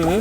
เออ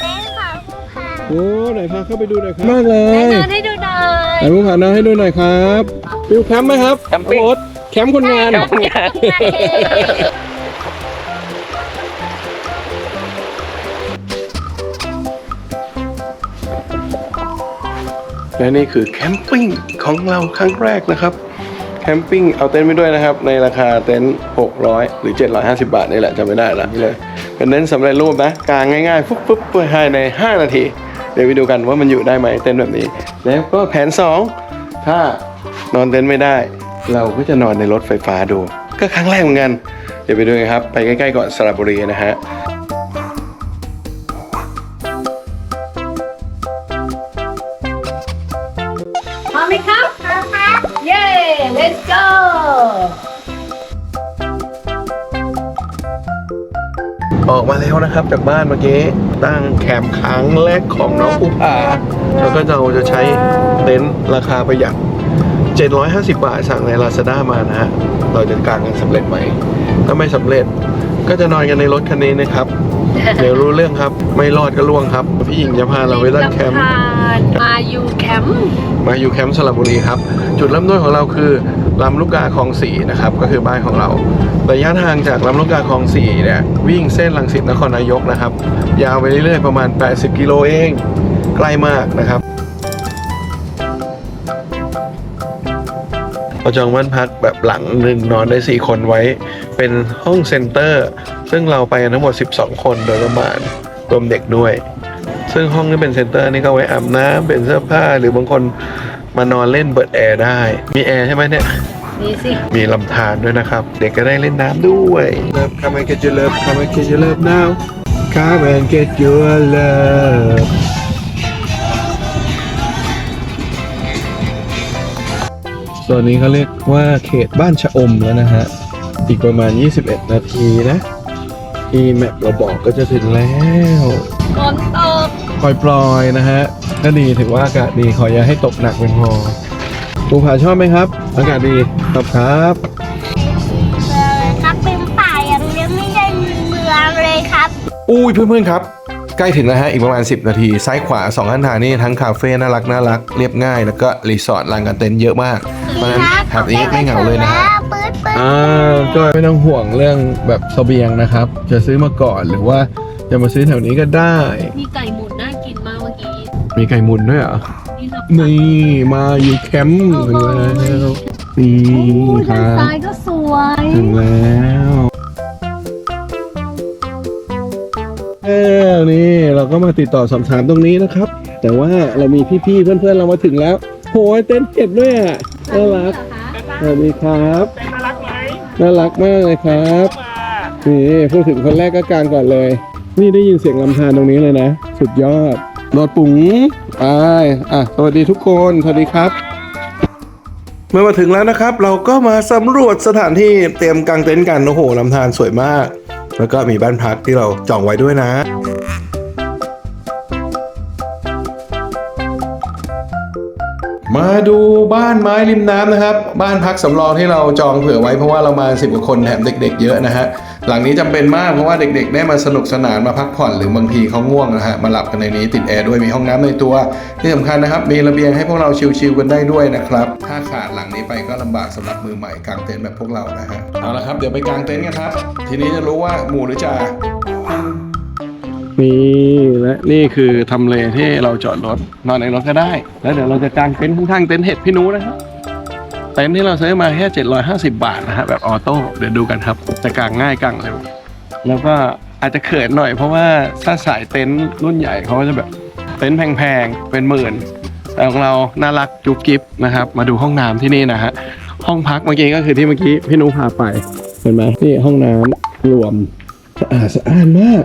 แม่ขอผู้พาโอ้ไหนพาเข้าไปดูหน่อยครับมากเลแม่ยนอนให้ดูหน่อยไหนผู้พาน้าให้ดูหน่อยครับฟิวแคมป์ไหมครับแคมปิ้งแคมป์คนงาน และนี่คือแคมปิ้งของเราครั้งแรกนะครับ แคมปิ้งเอาเต็นท์ไปด้วยนะครับ ในราคาเต็นท์600 หรือ 750 บาทนี่แหละจำไม่ได้ละนี่เลย เป็นเต็นสำเร็จรูปนะกางง่ายๆปุ๊บปุ๊บภายใน 5 นาที เดี๋ยวไปดูกันว่ามันอยู่ได้ไหมเต็นท์แบบนี้ แล้วก็แผน 2 ถ้านอนเต็นท์ไม่ได้ เราก็จะนอนในรถไฟฟ้าดู ก็ครั้งแรกเหมือนกัน เดี๋ยวไปดูกันครับ ไปใกล้ๆก่อนสระบุรีนะฮะ ครับจากบ้านเมื่อกี้ตั้งแคมป์ครั้งแรกของน้องภูผาแล้วก็เราจะใช้เต็นท์ราคาประหยัด 750 บาทสั่งใน Lazada มานะฮะเราจะกางกันสำเร็จไหมถ้าไม่สำเร็จก็จะนอนกันในรถคันนี้นะครับ เดี๋ยวรู้เรื่องครับไม่รอดก็ล่วงครับ พี่หญิงจะพาเราไปตั้งแคมป์สะพานมาอยู่แคมป์มาอยู่แคมป์สระบุรีครับ จุดเริ่มต้นของเราคือ ลำลูกกาคลองสีนะครับก็คือบ้านของเรา ระยะทางจากลำลูกกาคลองสีเนี่ยวิ่งเส้นลังสิตนครนายกนะครับ ยาวไปเรื่อยๆประมาณ 80 กิโลเอง ใกล้มากนะครับเราจองบ้านพักแบบหลังหนึ่งนอนได้ 4 คนไว้เป็นห้องเซ็นเตอร์ ซึ่งเราไปทั้งหมด 12 คนโดยประมาณรวมเด็กด้วย ซึ่งห้องที่เป็นเซ็นเตอร์นี่ก็ไว้อาบน้ำเป็นเสื้อผ้าหรือบางคน มานอนเล่นเปิดแอร์ได้ มีแอร์ใช่ไหมเนี่ย นี่สิ มีลำธารด้วยนะครับ เด็กก็ได้เล่นน้ำด้วย Love come and get your love come and get your love now come and get your love ส่วนนี้เขาเรียกว่าเขตบ้านชะอมแล้วนะฮะ อีกประมาณ 21 นาทีนะ ที่แมปเราบอกก็จะถึงแล้วฝนตกปล่อยๆนะฮะ ก็ดีถือว่าอากาศดีขออย่าให้ตกหนักเป็นพอภูผาชอบไหมครับ อากาศดีครับครับครับเป็นป่าอย่างเดียวไม่ได้มีเมืองเลยครับอุ้ยเพื่อนๆครับ ใกล้ถึงแล้วฮะอีกประมาณ 10 นาที ซ้ายขวา2ข้างทางนี่ทั้งคาเฟ่น่ารักน่ารักเรียบง่าย แล้วก็รีสอร์ทลานกางเต็นท์เยอะมากเพราะฉะนั้นแถบนี้ไม่เหงาเลยนะฮะปื๊ดปื๊ดอ่าก็ไม่ต้องห่วงเรื่องแบบเสบียงนะครับ จะซื้อมาก่อนหรือว่าจะมาซื้อแถวนี้ก็ได้ มีไก่หมุน มีไก่หมุนด้วยเหรอนี่เรานี่มาอยู่แคมป์ถึงแล้วนี่คด้านรับซ้ายก็สวยถึงแล้วแล้วนี่เราก็มาติดต่อสอบถามตรงนี้นะครับ แต่ว่าเรามีพี่ๆเพื่อนๆเรามาถึงแล้วโหยเต้นเห็ดด้วยอะน่ารักสวัสดีครับน่ารักไหมน่ารักมากเลยครับนี่พูดถึงคนแรกก็กลางก่อนเลย นี่ได้ยินเสียงลำธารตรงนี้เลยนะ สุดยอด โดดปุ๋งไปอะสวัสดีทุกคนสวัสดีครับ เมื่อมาถึงแล้วนะครับ เราก็มาสำรวจสถานที่เตรียมกางเต็นท์กันโอ้โหลำธารสวยมาก แล้วก็มีบ้านพักที่เราจองไว้ด้วยนะมาดูบ้านไม้ริมน้ำนะครับ บ้านพักสำรองที่เราจองเผื่อไว้เพราะว่าเรามาสิบกว่าคนแถมเด็ก ๆ เยอะนะฮะ หลังนี้จำเป็นมากเพราะว่าเด็กๆ ได้มาสนุกสนานมาพักผ่อนหรือบางทีเขาง่วงนะฮะมาหลับกันในนี้ติดแอร์ด้วยมีห้องน้ำในตัว ที่สำคัญนะครับ มีระเบียงให้พวกเราชิลๆกันได้ด้วยนะครับ ถ้าขาดหลังนี้ไปก็ลำบากสำหรับมือใหม่กางเต็นท์แบบพวกเรานะฮะเอาละครับเดี๋ยวไปกางเต็นท์กันครับ ทีนี้จะรู้ว่าหมู่หรือจ่านี่และนี่คือทำเลที่เราจอดรถนอนในรถก็ได้ แล้วเดี๋ยวเราจะกางเต็นท์ข้างๆเต็นท์เห็ดพี่นูนะครับ เต็นท์ที่เราซื้อมาแค่ 750 บาทนะฮะแบบออโต้เดี๋ยวดูกันครับ จะกางง่ายกางเร็วแล้วก็อาจจะเขินหน่อยเพราะว่าถ้าสายเต็นท์รุ่นใหญ่เขาก็จะแบบเต็นท์แพงๆ เป็นหมื่น แต่ของเราน่ารักจุ๊บจิ๊บนะครับ มาดูห้องน้ำที่นี่นะฮะห้องพักเมื่อกี้ก็คือที่เมื่อกี้พี่นุพาไปเห็นไหมนี่ห้องน้ำรวมสะอาดสะอาดมาก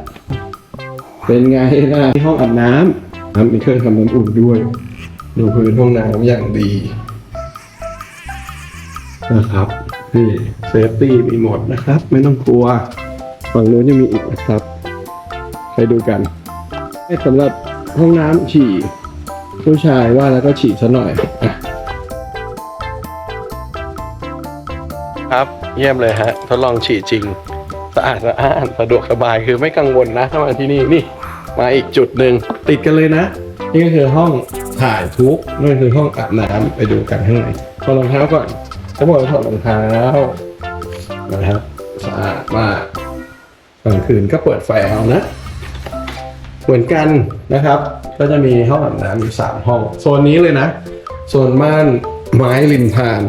เป็นไงล่ะที่ห้องอาบน้ำทำมีเครื่องทำน้ำอุ่นด้วย ดูพื้นห้องน้ำอย่างดี นะครับนี่เซฟตี้มีหมดนะครับ ไม่ต้องกลัวฝั่งนู้นยังมีอีกนะครับ ไปดูกันให้สำหรับห้องน้ำฉี่ ผู้ชายว่าแล้วก็ฉี่ซะหน่อยอะครับเยี่ยมเลยฮะ ทดลองฉี่จริง สะอาดสะอาดสะดวกสบายคือไม่กังวลนะถ้ามาที่นี่นี่มาอีกจุดหนึ่งติดกันเลยนะ นี่ก็คือห้องถ่ายทุกข์นั่นคือห้องอาบน้ำไปดูกันข้างในถอดรองเท้าก่อน เขาบอกว่าถอดรองเท้านะครับสะอาดมากกลางคืนก็เปิดไฟเอานะ เหมือนกันนะครับ ก็จะมีห้องอาบน้ำอยู่สามห้อง โซนนี้เลยนะ โซนม่านไม้ริมทาน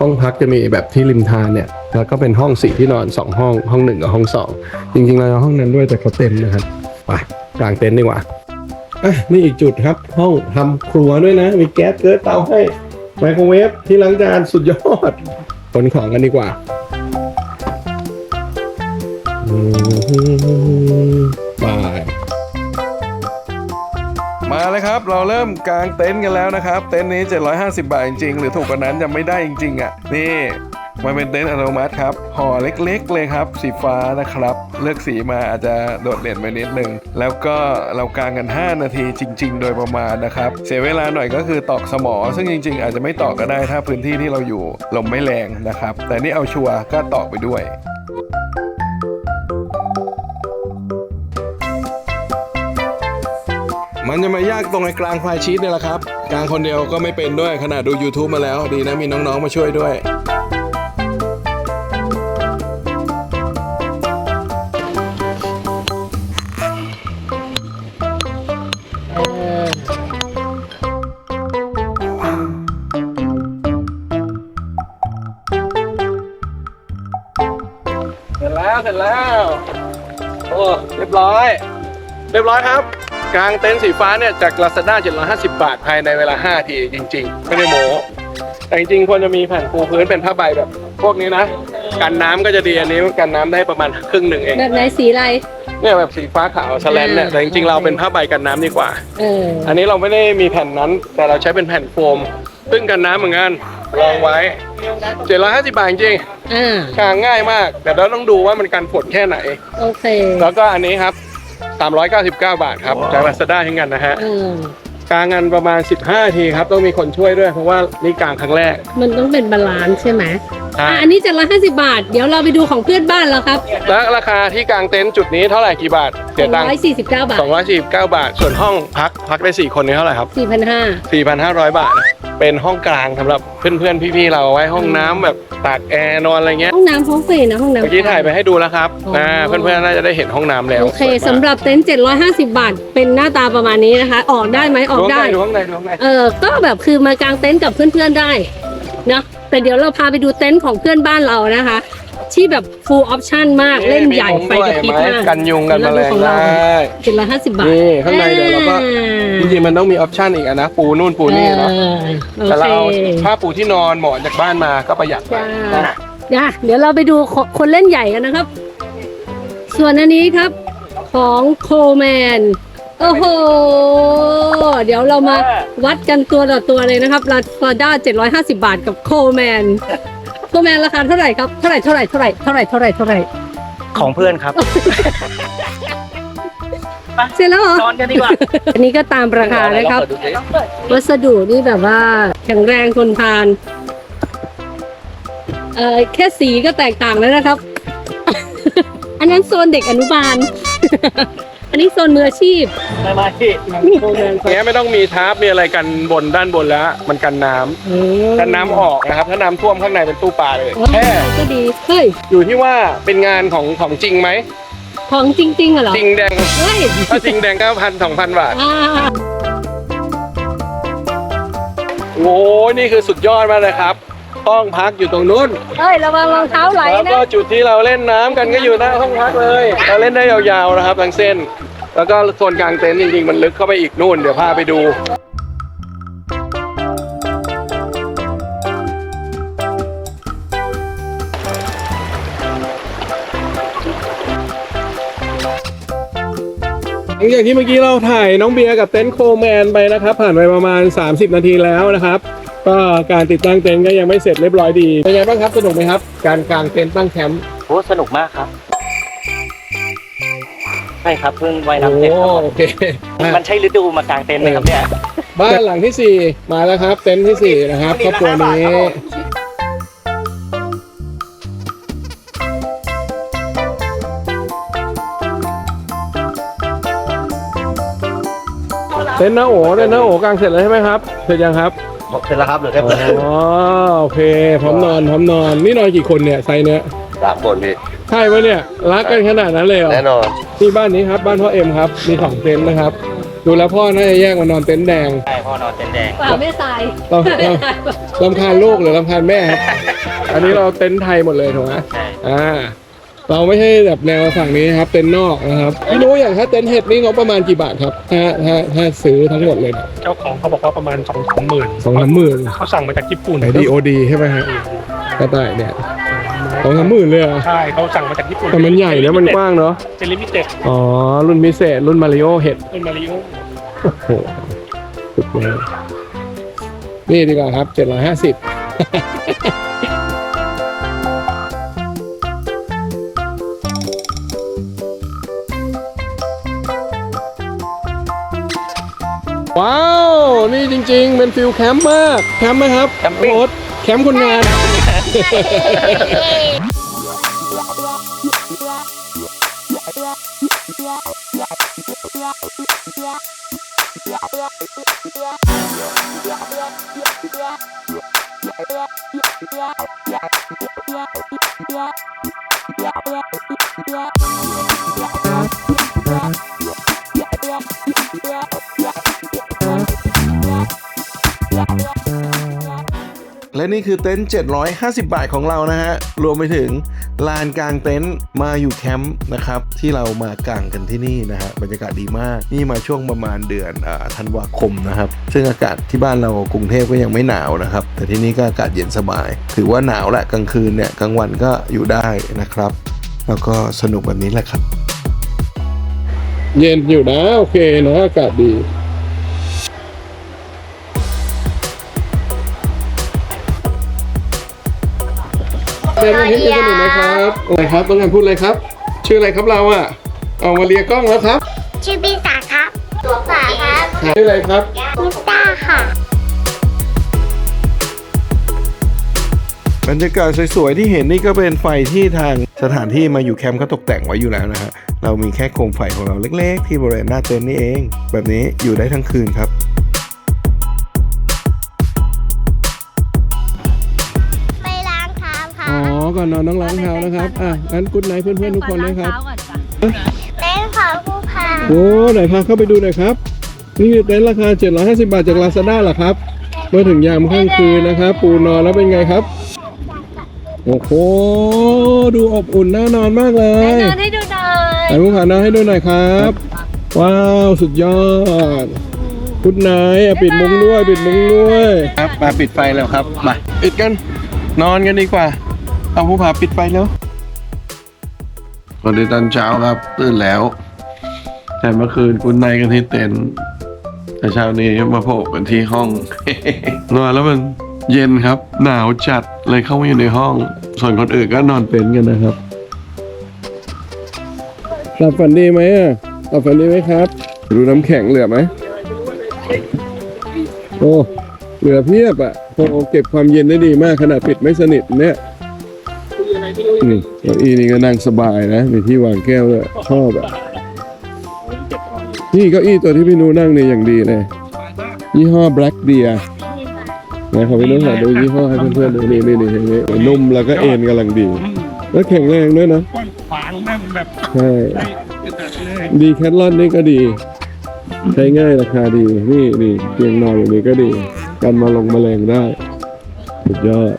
ห้องพักจะมีแบบที่ริมทานเนี่ย แล้วก็เป็นห้องสี่ที่นอนสองห้อง ห้องหนึ่งกับห้องสองจริงๆเราเอาห้องนั้นด้วยแต่เขาเต็มนะครับ ไปกลางเต็นท์ดีกว่าอะนี่อีกจุดครับ ห้องทำครัวด้วยนะ มีแก๊สเกิดเตาให้ ไมโครเวฟที่ล้างจานสุดยอดขนของกันดีกว่ามไปมาเลยครับ เราเริ่มกางเต็นท์กันแล้วนะครับ เต็นท์นี้ 750 บาทจริงๆ หรือถูกกว่านั้นยังไม่ได้จริงๆอะ นี่ มันเป็นเต็นท์อัตโนมัติครับห่อเล็กๆเลยครับ สีฟ้านะครับ เลือกสีมาอาจจะโดดเด่นไปนิดนึง แล้วก็เรากางกัน 5 นาทีจริง ๆ โดยประมาณนะครับ เสียเวลาหน่อยก็คือตอกสมอ ซึ่งจริง ๆ อาจจะไม่ตอกก็ได้ถ้าพื้นที่ที่เราอยู่ลมไม่แรงนะครับ แต่นี่เอาชัวร์ก็ตอกไปด้วยมันจะมายากตรงไอ้กลางไฟชีตเนี่ยแหละครับ กลางคนเดียวก็ไม่เป็นด้วยขนาดดู YouTube มาแล้ว ดีนะมีน้องๆมาช่วยด้วย ยบร้อย เรียบร้อยครับกลางเต็นท์สีฟ้าเนี่ยจาก Lazada 750 บาท ภายในเวลา 5 ที จริง ๆ ไม่ได้โม้แต่จริงๆควรจะมีแผ่นปูพื้นเป็นผ้าใบแบบ พวกนี้นะ กันน้ำก็จะดีอันนี้กันน้ำได้ประมาณครึ่งหนึ่งเองแบบไหนสีอะไร เนี่ยแบบสีฟ้าขาวสแลนเนี่ยแต่จริงๆเราเป็นผ้าใบกันน้ำดีกว่า เออ อันนี้เราไม่ได้มีแผ่นนั้น แต่เราใช้เป็นแผ่นโฟม ซึ่งกันน้ำเหมือนกันลองไว้750บาทจริง อ่าๆกางง่ายมาก แต่เราต้องดูว่ามันกันฝนแค่ไหน โอเคแล้วก็อันนี้ครับ 399 บาทครับจาก Lazada เช่นกันนะฮะเออกางงานประมาณ 15ทีครับ ต้องมีคนช่วยด้วยเพราะว่านี่กางครั้งแรก มันต้องเป็นบาลานซ์ใช่ไหมใช่อะอันนี้จะร้อยห้าสิบบาท เดี๋ยวเราไปดูของเพื่อนบ้านเราครับและราคาที่กางเต็นท์จุดนี้เท่าไหร่กี่บาท เสียตังค์ร้อยสี่สิบเก้าบาท249บาท ส่วนห้องพักพักได้4คนนี้เท่าไหร่ครับสี่พันห้า4,500บาทนะเป็นห้องกลางสำหรับเพื่อนๆพี่ๆเราเอาไว้ห้องน้ำแบบตากแอร์นอนอะไรเงี้ย ห้องน้ำพร้อมเฟรนะห้องน้ำ เมื่อกี้ถ่ายไปให้ดูแล้วครับอ๋อนะเพื่อนๆน่าจะได้เห็นห้องน้ำแล้วโอเคสวยมากสำหรับเต็นท์750 บาท เป็นหน้าตาประมาณนี้นะคะ ออกได้ไหมออกได้ดูข้างในดูข้างในเออก็แบบคือมากางเต็นท์กับเพื่อนๆได้ เนอะแต่เดี๋ยวเราพาไปดูเต็นท์ของเพื่อนบ้านเรานะคะ ที่แบบ full option มากเล่นใหญ่มีมุ้งไฟกระพริบด้วยมากเห็นไหกันยุงกันแมลงของเราได้เจ็ดร้อยห้าสิบบาทนี่ข้างในเดี๋ยวเราก็จริงๆมันต้องมีออปชันอีกอะนะ ปูนู่นปูนี่เนาะเออโอแต่เราเคเอาผ้าปูที่นอนหมอนจากบ้านมาก็ประหยัดไปจ้านะจ้าเดี๋ยวเราไปดูคนคนเล่นใหญ่กันนะครับ ส่วนอันนี้ครับของโคแมน โอ้โห เดี๋ยวเรามาวัดกันตัวต่อตัวเลยนะครับลาฟาด้า750 บาทกับโคแมน โคแมนราคาเท่าไหร่ครับ เท่าไหร่เท่าไหร่เท่าไหร่เท่าไหร่เท่าไหร่เท่าไหร่ของเพื่อนครับ เสร็จแล้วเหรอ นอนกันดีกว่าอันนี้ก็ตามราคานะครับวัสดุนี่แบบว่าแข็งแรงทนทาน เอ่อแค่สีก็แตกต่างแล้วนะครับ อันนั้นโซนเด็กอนุบาล อันนี้โซนมืออาชีพ ไม่ไม่พี่เนี้ยไม่ต้องมีทาร์ปมีอะไรกันบนด้านบนแล้ว มันกันน้ำกันน้ำออกนะครับ ถ้าน้ำท่วมข้างในเป็นตู้ปลาเลยว้าวแค่ก็ดี เฮ้ย อยู่ที่ว่าเป็นงานของของจริงไหมของจริงๆอะเหรอ จริงแดงเฮ้ย ถ้าจริงแดงก็พันสองพันบาท อ่าโอ้ยนี่คือสุดยอดมากเลยครับ ห้องพักอยู่ตรงนู้นเฮ้ยระวังรองเท้าไหลแล้วนะก็จุดที่เราเล่นน้ำกันก็อยู่หน้าห้องพักเลย เราเล่นได้ยาวๆนะครับทั้งเส้น แล้วก็โซนกลางเต็นท์จริงๆมันลึกเข้าไปอีกนู่น เดี๋ยวพาไปดู หลังจากที่เมื่อกี้เราถ่ายน้องเบียร์กับเต็นท์โคแมนไปนะครับ ผ่านไปประมาณ 30 นาทีแล้วนะครับ ก็การติดตั้งเต็นท์ก็ยังไม่เสร็จเรียบร้อยดีเป็นไงบ้างครับสนุกไหมครับ การกางเต็นท์ตั้งแคมป์โอ้สนุกมากครับ ใช่ครับเพิ่งว่ายน้ำเสร็จครับผมโอเคมันใช่ฤดูมากางเต็นท์ไหมครับเนี่ยบ้านหลังที่4มาแล้วครับ เต็นท์ที่4นะครับครอบครัวนี้คเต็นท์หน้าโอเต็นท์หน้าโอกางเสร็จแล้วใช่ไหมครับ เสร็จยังครับ เสร็จแล้วครับเหลือแค่อ๋อโอเคพร้อมนอนพร้อมนอนนี่นอนกี่คนเนี่ยไซส์เนี้ยสามคนพี่ใช่ปะเนี่ยรักกันขนาดนั้นเลยเหรอแน่นอนที่บ้านนี้ครับบ้านพ่อเอ็มครับมีสองเต็นท์นะครับ ดูแล้วพ่อน่าจะแยกมานอนเต็นท์แดงใช่พ่อนอนเต็นท์แดงเปล่าไม่ตายเราเราลำคาญลูกหรือลำคาญแม่ครับอันนี้เราเต็นท์ไทยหมดเลยถูกไหมใช่อ่า เราไม่ใช่แบบแนวฝั่งนี้นะครับเต็นท์นอกนะครับไม่รู้อย่างถ้าเต็นท์เห็ดนี่งบประมาณกี่บาทครับถ้าถ้าถ้าซื้อทั้งหมดเลยเนี่ยเจ้าของเขาบอกว่าประมาณสองสามหมื่นสองสามหมื่นเขาสั่งมาจากญี่ปุ่นไหนดีโอดีใช่ไหมฮะกระต่ายเนี่ยสองสามหมื่นเลยเหรอใช่เขาสั่งมาจากญี่ปุ่นแต่มันใหญ่นะมันกว้างเนาะเป็นลิมิเต็ดอ๋อรุ่นพิเศษรุ่นมาริโอเห็ดเป็นมาริโอโอ้โหสุดเลยนี่ดีกว่าครับเจ็ดร้อยห้าสิบ ว้าว นี่จริงๆ เป็นฟิลแคมป์มาก แคมป์ไหมครับแคมปิ้ง โอ๊ตแคมป์คนงาน และนี่คือเต็นท์750 บาทของเรานะฮะ รวมไปถึงลานกลางเต็นท์มาอยู่แคมป์นะครับ ที่เรามากางกันที่นี่นะฮะบรรยากาศดีมาก นี่มาช่วงประมาณเดือนอธันวาคมนะครับ ซึ่งอากาศที่บ้านเรากรุงเทพก็ยังไม่หนาวนะครับ แต่ที่นี่ก็อากาศเย็นสบาย ถือว่าหนาวแหละกลางคืนเนี่ยกลางวันก็อยู่ได้นะครับ แล้วก็สนุกแบบนี้แหละครับ เย็นอยู่นะโอเคนะอากาศดี เรียนวันนี้จะสนุกไหมครับอะไรครับต้องการพูดอะไรครับ ชื่ออะไรครับเราอะเอามาเรียกล้องแล้วครับ ชื่อพี่สาครับตัวสาครับชื่ออะไรครับพิซซ่าค่ะบรรยากาศสวยๆที่เห็นนี่ก็เป็นไฟที่ทางสถานที่มาอยู่แคมป์เขาตกแต่งไว้อยู่แล้วนะฮะเรามีแค่โคมไฟของเราเล็ก ๆ ที่บริเวณหน้าเต็นท์นี่เอง แบบนี้อยู่ได้ทั้งคืนครับ ก่อนนอนต้องล้างเท้านะครับอะงั้นกุ๊ดไนท์เพื่อนๆทุกคนนะครับเต้นขอผู้พาโอ้ไหนพาเข้าไปดูหน่อยครับ นี่คือเต็นท์ราคา 750 บาทจากลาซาด้าเหรอครับเมื่อถึงยามค่ำคืนนะครับปูนอนแล้วเป็นไงครับโอ้โหดูอบอุ่นน่านอนมากเลยนอนให้ดูหน่อยถ่ายรูปขานอนให้ดูหน่อยครับ ว้าวสุดยอดคุณนายปิดมุ้งด้วยปิดมุ้งด้วย ครับมาปิดไฟแล้วครับมาปิดกัน นอนกันดีกว่า เอาผู้ผาปิดไฟแล้วตอนนี้ตอนเช้าครับ ตื่นแล้ว แต่เมื่อคืนคุณนายกันที่เต็นท์แต่เช้านี้มาโผล่กันที่ห้องนอนแล้วมันเย็นครับ หนาวจัดเลยเข้ามาอยู่ในห้อง ส่วนคนอื่นก็นอนเต็นท์กันนะครับหลับฝันดีไหมอะหลับฝันดีไหมครับ ดูน้ำแข็งเหลือไหมโอ้เหลือเพียบอะโอเก็บความเย็นได้ดีมากขนาดปิดไม่สนิทเนี่ย นี่เก้าอี้นี่ก็นั่งสบายนะ มีที่วางแก้วด้วยชอบอะนี่เก้าอี้ตัวที่พี่นูนั่งเนี่ยอย่างดีเลยยี่ห้อ Black Deer นะขอพี่นุ้ขอดูยี่ห้อให้เพื่อนๆดูนี่นี่นี่เห็นไหมนุ่มแล้วก็เอ็นกำลังดีแล้วแข็งแรงด้วยนะกว้างขวางนั่งแบบใช่อึดอัดเลยดีแคทลอนนี่ก็ดี ใช้ง่ายราคาดีนี่นี่เตียงนอนอย่างนี้ก็ดี กันมาลงแมลงได้สุดยอด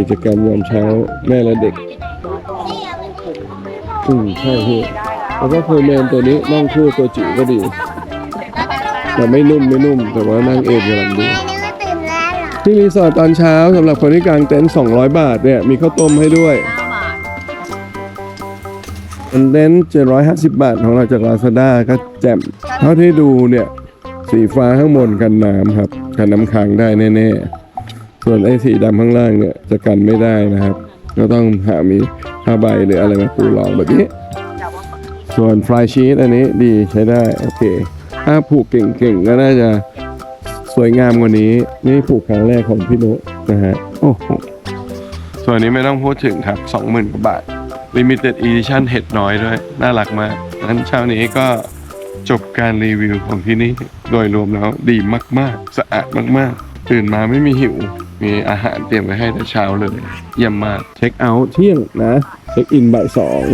กิจกรรมยามเช้าแม่และเด็กอืมใช่พี่แล้วก็โคแมนตัวนี้นั่งคู่ตัวจิ๋วก็ดี แต่ไม่นุ่มไม่นุ่ม แต่ว่านั่งเอนกำลังดีที่รีสอร์ทตอนเช้าสำหรับคนที่กางเต็นท์200 บาทเนี่ยมีข้าวต้มให้ด้วยอันเต็นท์750 บาทของเราจากลาซาด้าก็แจ่มเท่าที่ดูเนี่ยสีฟ้าข้างบนกันน้ำครับกันน้ำค้างได้แน่ๆ ส่วนไอ้สีดำข้างล่างเนี่ยจะกันไม่ได้นะครับ ก็ต้องหามีผ้าใบหรืออะไรมาปูรองแบบนี้ ส่วนฟลายชีสอันนี้ดีใช้ได้โอเค ถ้าผูกเก่งๆก็น่าจะสวยงามกว่านี้ นี่ผูกครั้งแรกของพี่นุนะฮะโอ้โหส่วนนี้ไม่ต้องพูดถึงครับ 20,000กว่าบาท Limited Edition เห็ดน้อยด้วย น่ารักมากงั้นเช้านี้ก็จบการรีวิวของที่นี่ โดยรวมแล้วดีมาก ๆ สะอาดมาก ๆ ตื่นมาไม่มีหิว มีอาหารเตรียมไว้ให้แต่เช้าเลย เยี่ยมมาก เช็คเอาท์เที่ยงนะ เช็คอินบ่ายสอง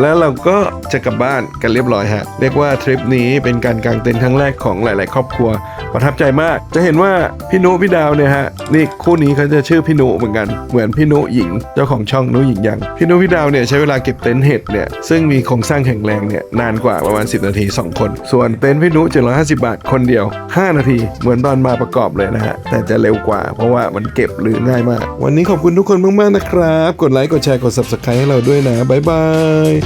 แล้วเราก็จะกลับบ้านกันเรียบร้อยฮะ เรียกว่าทริปนี้เป็นการกางเต็นท์ครั้งแรกของหลาย ๆ ครอบครัว ประทับใจมาก จะเห็นว่าพี่นุพี่ดาวเนี่ยฮะ นี่คู่นี้เขาจะชื่อพี่นุเหมือนกัน เหมือนพี่นุหญิง เจ้าของช่องนุหญิงยัง พี่นุพี่ดาวเนี่ยใช้เวลาเก็บเต็นท์เห็ดเนี่ย ซึ่งมีโครงสร้างแข็งแรงเนี่ยนานกว่าประมาณ 10 นาที 2 คน ส่วนเต็นท์พี่นุ750 บาทคนเดียว 5 นาที เหมือนตอนมาประกอบเลยนะฮะ แต่จะเร็วกว่า เพราะว่ามันเก็บหรือง่ายมาก วันนี้ขอบคุณทุกคนมาก ๆ นะครับ กดไลค์ กดแชร์ กด subscribe ให้เราด้วยนะ บ๊ายบาย